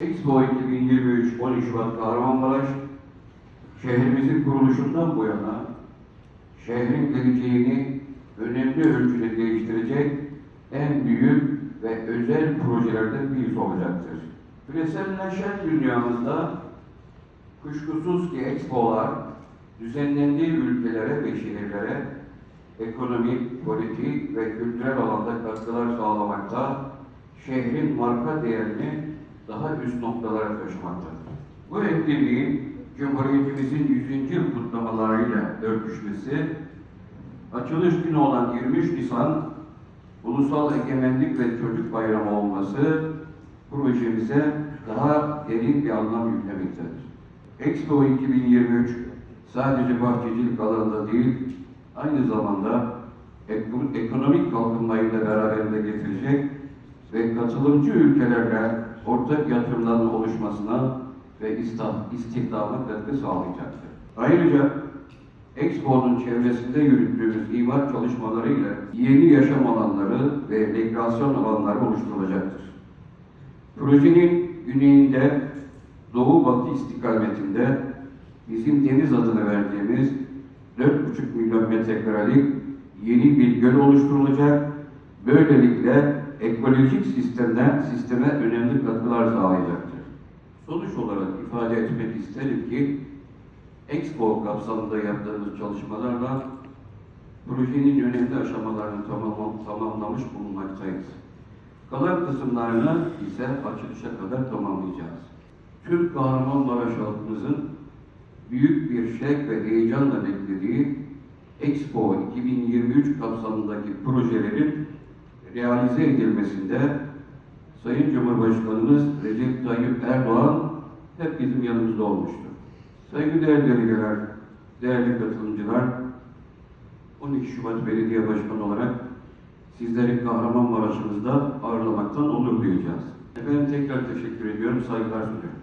Expo 2023 10 Şubat Kahramanmaraş şehrimizin kuruluşundan bu yana şehrin geleceğini önemli ölçüde değiştirecek en büyük ve özel projelerden birisi olacaktır. Küreselleşen dünyamızda kuşkusuz ki Expo'lar düzenlendiği ülkelere ve şehirlere ekonomik, politik ve kültürel alanda katkılar sağlamakta, şehrin marka değerini daha üst noktalara taşımaktadır. Bu etkinliğin Cumhuriyetimizin 100. yıl kutlamalarıyla örtüşmesi, açılış günü olan 23 Nisan Ulusal Egemenlik ve Çocuk Bayramı olması projemize daha derin bir anlam yüklemektedir. Expo 2023 sadece bahçecilik alanında değil, aynı zamanda ek- ekonomik kalkınmayı da beraberinde getirecek ve katılımcı ülkelerle ortak yatırımların oluşmasına ve istihdama katkı sağlayacaktır. Ayrıca Expo'nun çevresinde yürüttüğümüz imar çalışmalarıyla yeni yaşam alanları ve rekreasyon alanları oluşturulacaktır. Projenin güneyinde doğu batı istikametinde bizim deniz adını verdiğimiz 4,5 milyon metrekarelik yeni bir göl oluşturulacak. Böylelikle ekolojik sistemden sisteme önemli katkılar sağlayacaktır. Sonuç olarak ifade etmek isterim ki Expo kapsamında yaptığımız çalışmalarla projenin önemli aşamalarını tamam, tamamlamış bulunmaktayız. Kalan kısımlarını ise açılışa kadar tamamlayacağız. Tüm Kahramanmaraş halkımızın büyük bir şevk ve heyecanla beklediği Expo 2023 kapsamındaki projelerin realize edilmesinde Sayın Cumhurbaşkanımız Recep Tayyip Erdoğan hep bizim yanımızda olmuştur. Saygıdeğer delegeler, değerli katılımcılar, 12 Şubat Belediye Başkanı olarak sizleri Kahramanmaraş'ımızda ağırlamaktan onur duyacağız. Efendim tekrar teşekkür ediyorum, saygılar sunuyorum.